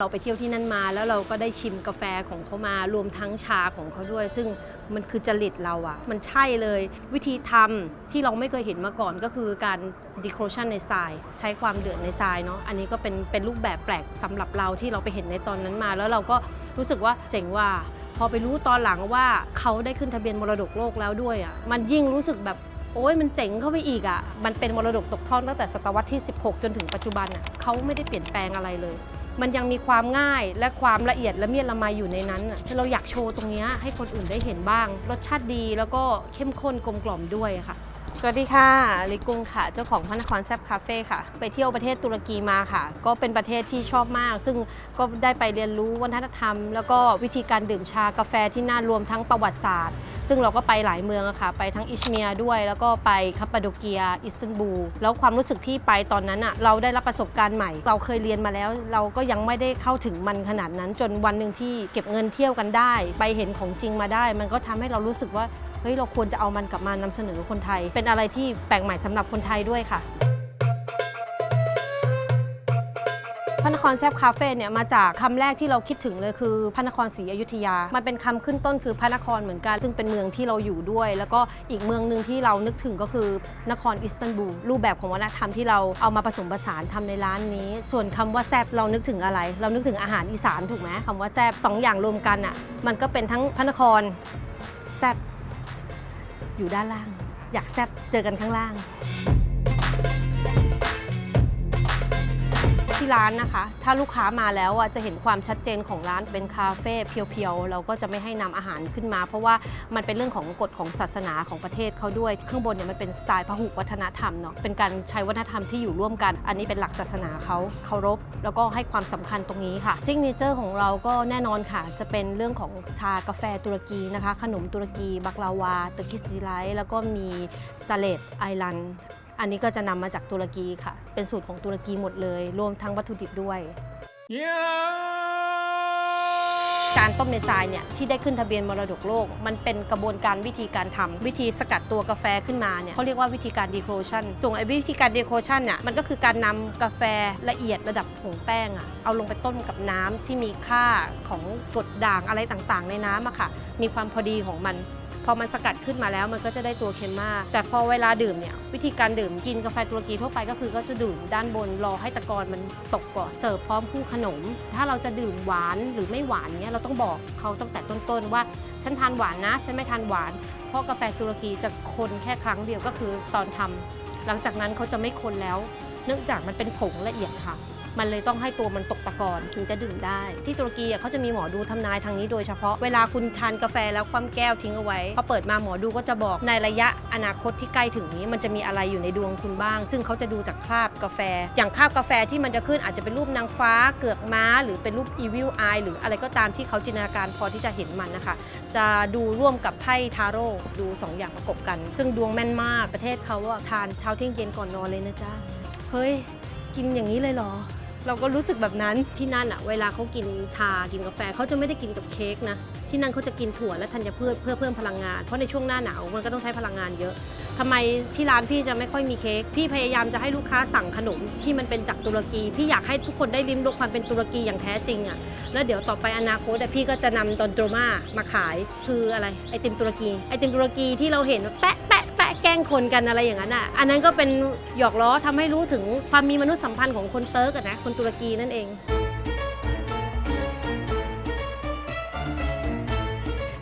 เราไปเที่ยวที่นั่นมาแล้วเราก็ได้ชิมกาแฟของเขามารวมทั้งชาของเขาด้วย ซึ่งมันคือจริตเราอะมันใช่เลย วิธีทำที่เราไม่เคยเห็นมาก่อนก็คือการดีโครชันในทราย ใช้ความเดือดในทรายเนาะอันนี้ก็เป็นเป็นรูปแบบแปลกสำหรับเราที่เราไปเห็นในตอนนั้นมา แล้วเราก็รู้สึกว่าเจ๋งว่า พอไปรู้ตอนหลังว่าเขาได้ขึ้นทะเบียนมรดกโลกแล้วด้วยอะมันยิ่งรู้สึกแบบโอ้ยมันเจ๋งเข้าไปอีกอะ่ะมันเป็นมรดกตกทอดตั้งแต่ศตวรรษที่ 16 จนถึงปัจจุบันอะเขาไม่ได้เปลี่ยนแปลงอะไรเลย มันยังมีความง่ายและความละเอียดละเมียดละไมอยู่ในนั้นอะเราอยากโชว์ตรงนี้ให้คนอื่นได้เห็นบ้าง รสชาติดีแล้วก็เข้มข้นกลมกล่อมด้วยค่ะ สวัสดีค่ะลิกุงค่ะ เจ้าของพระนครแซบคาเฟ่ค่ะ ไปเที่ยวประเทศตุรกีมาค่ะ ก็เป็นประเทศที่ชอบมาก ซึ่งก็ได้ไปเรียนรู้วัฒนธรรม แล้วก็วิธีการดื่มชากาแฟที่น่ารวมทั้งประวัติศาสตร์ ซึ่งเราก็ไปหลายเมืองอะค่ะ ไปทั้งอิชเมียด้วย แล้วก็ไปคัปาโดเกีย อิสตันบูล แล้วความรู้สึกที่ไปตอนนั้นอะเราได้รับประสบการณ์ใหม่ เราเคยเรียนมาแล้ว เราก็ยังไม่ได้เข้าถึงมันขนาดนั้น จนวันหนึ่งที่เก็บเงินเที่ยวกันได้ ไปเห็นของจริงมาได้ มันก็ทำให้เรารู้สึกว่า เฮ้ยเราควรจะเอามันกลับมานำเสนอคนไทย เป็นอะไรที่แปลกใหม่สำหรับคนไทยด้วยค่ะพระนครแซบคาเฟ่เนี่ยมาจากคำแรกที่เราคิดถึงเลยคือพระนครศรีอยุธยา มันเป็นคำขึ้นต้นคือพระนครเหมือนกัน ซึ่งเป็นเมืองที่เราอยู่ด้วย แล้วก็อีกเมืองหนึ่งที่เรานึกถึงก็คือนครอิสตันบูลรูปแบบของวัฒนธรรมที่เราเอามาผสมผสานทำในร้านนี้ ส่วนคำว่าแซบเรานึกถึงอะไร เรานึกถึงอาหารอีสานถูกไหมคำว่าแซบสองอย่างรวมกันอะมันก็เป็นทั้งพระนครแซบ อยู่ด้านล่าง อยากแซบเจอกันข้างล่าง ที่ร้านนะคะ ถ้าลูกค้ามาแล้วอะจะเห็นความชัดเจนของร้านเป็นคาเฟ่เพียวๆ เราก็จะไม่ให้นำอาหารขึ้นมา เพราะว่ามันเป็นเรื่องของกฎของศาสนาของประเทศเขาด้วย ข้างบนเนี่ยมันเป็นสไตล์พหุวัฒนธรรมเนาะเป็นการใช้วัฒนธรรมที่อยู่ร่วมกัน อันนี้เป็นหลักศาสนาเขาเคารพ แล้วก็ให้ความสำคัญตรงนี้ค่ะซิกเนเจอร์ของเราก็แน่นอนค่ะ จะเป็นเรื่องของชากาแฟตุรกีนะคะ ขนมตุรกี บักลาวาตอร์กิสดีไลท์แล้วก็มีซาเลตไอรัน อันนี้ก็จะนำมาจากตุรกีค่ะ เป็นสูตรของตุรกีหมดเลย รวมทั้งวัตถุดิบด้วย การต้มในทรายเนี่ยที่ได้ขึ้นทะเบียนมรดกโลก มันเป็นกระบวนการวิธีการทำวิธีสกัดตัวกาแฟขึ้นมาเนี่ยเขาเรียกว่าวิธีการดีโครชันส่วนไอ้วิธีการดีโครชันเนี่ยมันก็คือการนำกาแฟละเอียดระดับผงแป้งอะเอาลงไปต้มกับน้ำที่มีค่าของกรดด่างอะไรต่างๆ ในน้ำอะค่ะ มีความพอดีของมันพ อมันสกัดขึ้นมาแล้วมันก็จะได้ตัวเค็มมาก แต่พอเวลาดื่มเนี่ยวิธีการดื่มกินกาแฟตุรกีทั่วไปก็คือก็จะดื่มด้านบนรอให้ตะกอนมันตกก่อนเสิร์ฟพร้อมคู่ขนม ถ้าเราจะดื่มหวานหรือไม่หวานเนี่ยเราต้องบอกเขาตั้งแต่ต้นๆว่าฉันทานหวานนะฉันไม่ทานหวาน เพราะกาแฟตุรกีจะคนแค่ครั้งเดียวก็คือตอนทำหลังจากนั้นเขาจะไม่คนแล้ว เนื่องจากมันเป็นผงละเอียดค่ะ มันเลยต้องให้ตัวมันตกตะกอนถึงจะดื่มได้ ที่ตุรกีเขาจะมีหมอดูทำนายทางนี้โดยเฉพาะเวลาคุณทานกาแฟแล้วคว่ำแก้วทิ้งเอาไว้พอเปิดมาหมอดูก็จะบอกในระยะอนาคตที่ใกล้ถึงนี้ มันจะมีอะไรอยู่ในดวงคุณบ้าง ซึ่งเขาจะดูจากคราบกาแฟ อย่างคราบกาแฟที่มันจะขึ้นอาจจะเป็นรูปนางฟ้าเกือกม้า หรือเป็นรูป evil eye หรืออะไรก็ตามที่เขาจินตนาการพอที่จะเห็นมันนะคะ จะดูร่วมกับไพ่ทาโร่ดูสองอย่างประกบกัน ซึ่งดวงแม่นมากประเทศเขาทานเช้าเที่ยงเย็นก่อนนอนเลยนะจ๊ะเฮ้ยกินอย่างนี้เลยเหรอ เราก็รู้สึกแบบนั้นที่นั่นอะเวลาเขากินชากินกาแฟเขาจะไม่ได้กินกับเค้กนะที่นั่นเขาจะกินถั่วและธัญพืชเพื่อเพิ่มพลังงาน เพราะในช่วงหน้าหนาวมันก็ต้องใช้พลังงานเยอะทำไมที่ร้านพี่จะไม่ค่อยมีเค้กพี่พยายามจะให้ลูกค้าสั่งขนมที่มันเป็นจากตุรกีพี่อยากให้ทุกคนได้ลิ้มรสความเป็นตุรกีอย่างแท้จริงอะแล้วเดี๋ยวต่อไปอนาคตพี่ก็จะนำตอนโดมามาขายคืออะไรไอติมตุรกีไอติมตุรกีที่เราเห็นแปะแปะ แกล้งคนกันอะไรอย่างนั้นอะ อันนั้นก็เป็นหยอกล้อทำให้รู้ถึงความมีมนุษยสัมพันธ์ของคนเติร์กนะ คนตุรกีนั่นเอง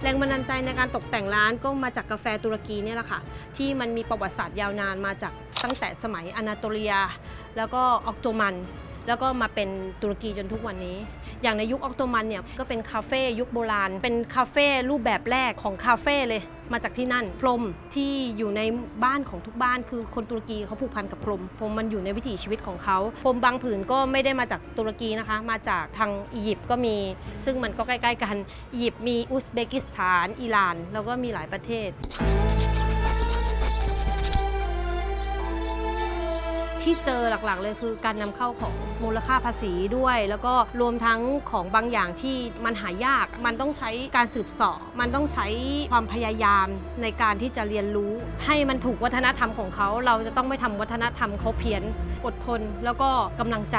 แรงบันดาลใจในการตกแต่งร้านก็มาจากกาแฟตุรกีเนี่ยแหละค่ะ ที่มันมีประวัติศาสตร์ยาวนานมาจากตั้งแต่สมัยอนาโตเลีย แล้วก็ออกโตมัน แล้วก็มาเป็นตุรกีจนทุกวันนี้ อย่างในยุคออกโตมันเนี่ยก็เป็นคาเฟ่ยุคโบราณ เป็นคาเฟ่รูปแบบแรกของคาเฟ่เลย มาจากที่นั่น พรมที่อยู่ในบ้านของทุกบ้านคือคนตุรกีเขาผูกพันกับพรม พรมมันอยู่ในวิถีชีวิตของเขาพรมบางผืนก็ไม่ได้มาจากตุรกีนะคะ มาจากทางอียิปต์ก็มี ซึ่งมันก็ใกล้ ๆ กัน อียิปต์มีอุซเบกิสถาน อิหร่าน แล้วก็มีหลายประเทศ ที่เจอหลักๆ เลยคือการนำเข้าของมูลค่าภาษีด้วย แล้วก็รวมทั้งของบางอย่างที่มันหายาก มันต้องใช้การสืบสอบมันต้องใช้ความพยายามในการที่จะเรียนรู้ ให้มันถูกวัฒนธรรมของเขา เราจะต้องไม่ทำวัฒนธรรมเขาเพี้ยนอดทน แล้วก็กำลังใจ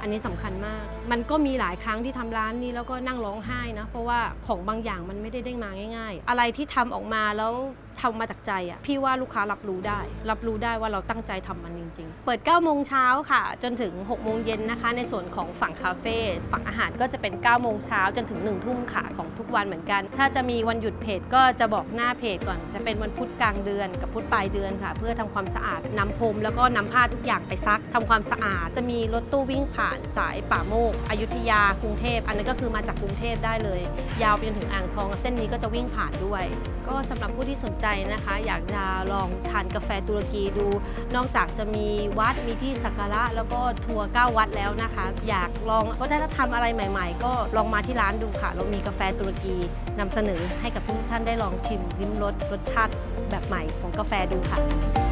อันนี้สำคัญมาก มันก็มีหลายครั้งที่ทำร้านนี้แล้วก็นั่งร้องไห้นะ เพราะว่าของบางอย่างมันไม่ได้ได้มาง่าย ๆ อะไรที่ทำออกมาแล้ว ทำมาจากใจอะพี่ว่าลูกค้ารับรู้ได้ รับรู้ได้ว่าเราตั้งใจทำมันจริง ๆ เปิด9โมงเช้าค่ะ จนถึง6โมงเย็นนะคะ ในส่วนของฝั่งคาเฟ่ฝั่งอาหารก็จะเป็น9โมงเช้าจนถึง1ทุ่มค่ะของทุกวันเหมือนกัน ถ้าจะมีวันหยุดเพจก็จะบอกหน้าเพจก่อน จะเป็นวันพุธกลางเดือนกับพุธปลายเดือนค่ะ เพื่อทำความสะอาดนำพรมแล้วก็นำผ้าทุกอย่างไปซักทำความสะอาด จะมีรถตู้วิ่งผ่านสายป่าโมกอยุธยากรุงเทพอันนั้นก็คือมาจากกรุงเทพได้เลย ยาวไปจนถึงอ่างทอง เส้นนี้ก็จะวิ่งผ่านด้วย ก็สำหรับผู้ที่สนใจนะคะ อยากจะลองทานกาแฟตุรกีดู นอกจากจะมีวัดมีที่สักการะแล้วก็ทัวร์9วัดแล้วนะคะ อยากลองวัฒนธรรมอะไรใหม่ ๆ ก็ลองมาที่ร้านดูค่ะ เรามีกาแฟตุรกีนำเสนอให้กับทุกท่านได้ลองชิมลิ้มรสรสชาติแบบใหม่ของกาแฟดูค่ะ